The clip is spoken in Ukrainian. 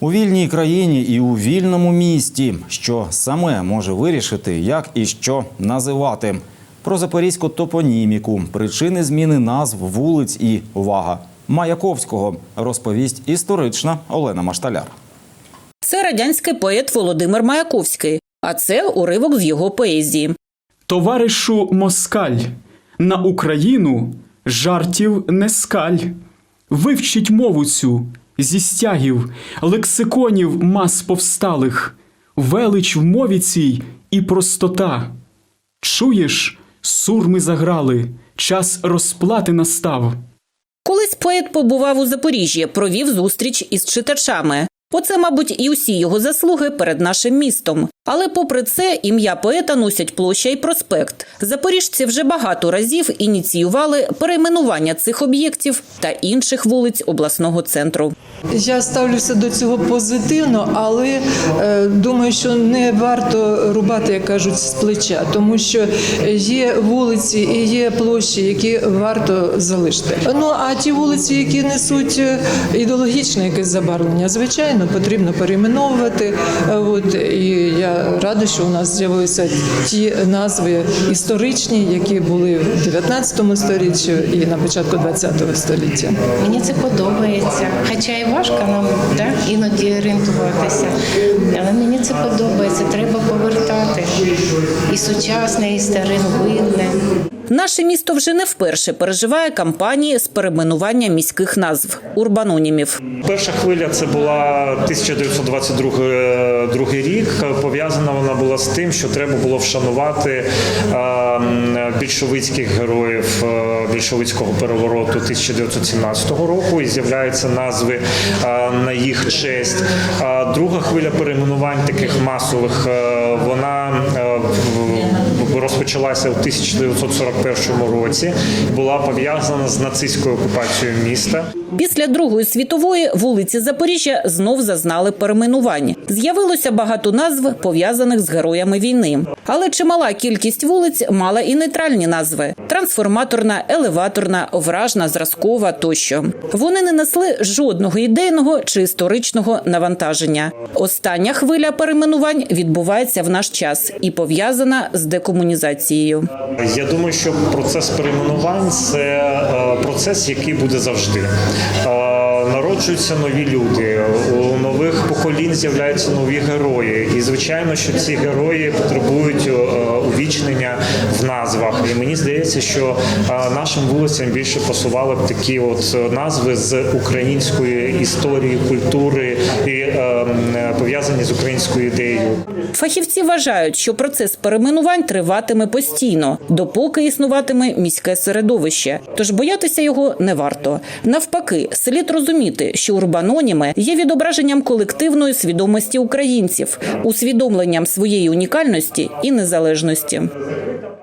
У вільній країні і у вільному місті, що саме може вирішити, як і що називати. Про запорізьку топоніміку, причини зміни назв вулиць і увага Маяковського розповість історична Олена Машталяр. Це радянський поет Володимир Маяковський, а це уривок з його поезії. Товаришу Москаль, на Україну жартів не скаль. Вивчіть мову цю зі стягів, лексиконів мас повсталих, велич в мові цій і простота. Чуєш, сурми заграли, час розплати настав. Колись поет побував у Запоріжжі, провів зустріч із читачами. Оце, мабуть, і усі його заслуги перед нашим містом. Але, попри це, ім'я поета носять площа і проспект. Запоріжці вже багато разів ініціювали перейменування цих об'єктів та інших вулиць обласного центру. Я ставлюся до цього позитивно, але е, думаю, що не варто рубати, як кажуть, з плеча, тому що є вулиці і є площі, які варто залишити. Ну а ті вулиці, які несуть е, ідеологічне якесь забарвлення, звичайно, потрібно перейменовувати. Е, От і я рада, що у нас з'явилися ті назви історичні, які були в 19 столітті і на початку 20 століття. Мені це подобається. Хоча і важко нам да, іноді орієнтуватися. Але мені це подобається. Треба повертати і сучасне, і старовинне. Наше місто вже не вперше переживає кампанії з перейменування міських назв урбанонімів. Перша хвиля це була 1922 е, рік. Пов'язана вона була з тим, що треба було вшанувати е, більшовицьких героїв е, більшовицького перевороту 1917 року. І з'являються назви е, на їх честь. Друга хвиля перейменувань таких масових вона в- розпочалася у 1941 році. Була пов'язана з нацистською окупацією міста. Після Другої світової вулиці Запоріжжя знов зазнали перейменувань. З'явилося багато назв, пов'язаних з героями війни. Але чимала кількість вулиць мала і нейтральні назви: трансформаторна, елеваторна, вражна, зразкова тощо. Вони не несли жодного ідейного чи історичного навантаження. Остання хвиля перейменувань відбувається в наш час і пов'язана з декомунізацією. Я думаю, що процес перейменувань це е, процес, який буде завжди. Народжуються нові люди, у нових поколінь з'являються нові герої. І звичайно, що ці герої потребують е, увічнення в назвах. І мені здається, що е, нашим вулицям більше пасували б такі от назви з української історії, культури і е, пов'язані з українською ідеєю. Фахівці вважають, що процес перейменувань триватиме постійно, допоки існуватиме міське середовище. Тож боятися його не варто. Навпаки, слід розуміти, що урбаноніми є відображенням колективної свідомості українців, усвідомленням своєї унікальності і незалежності області.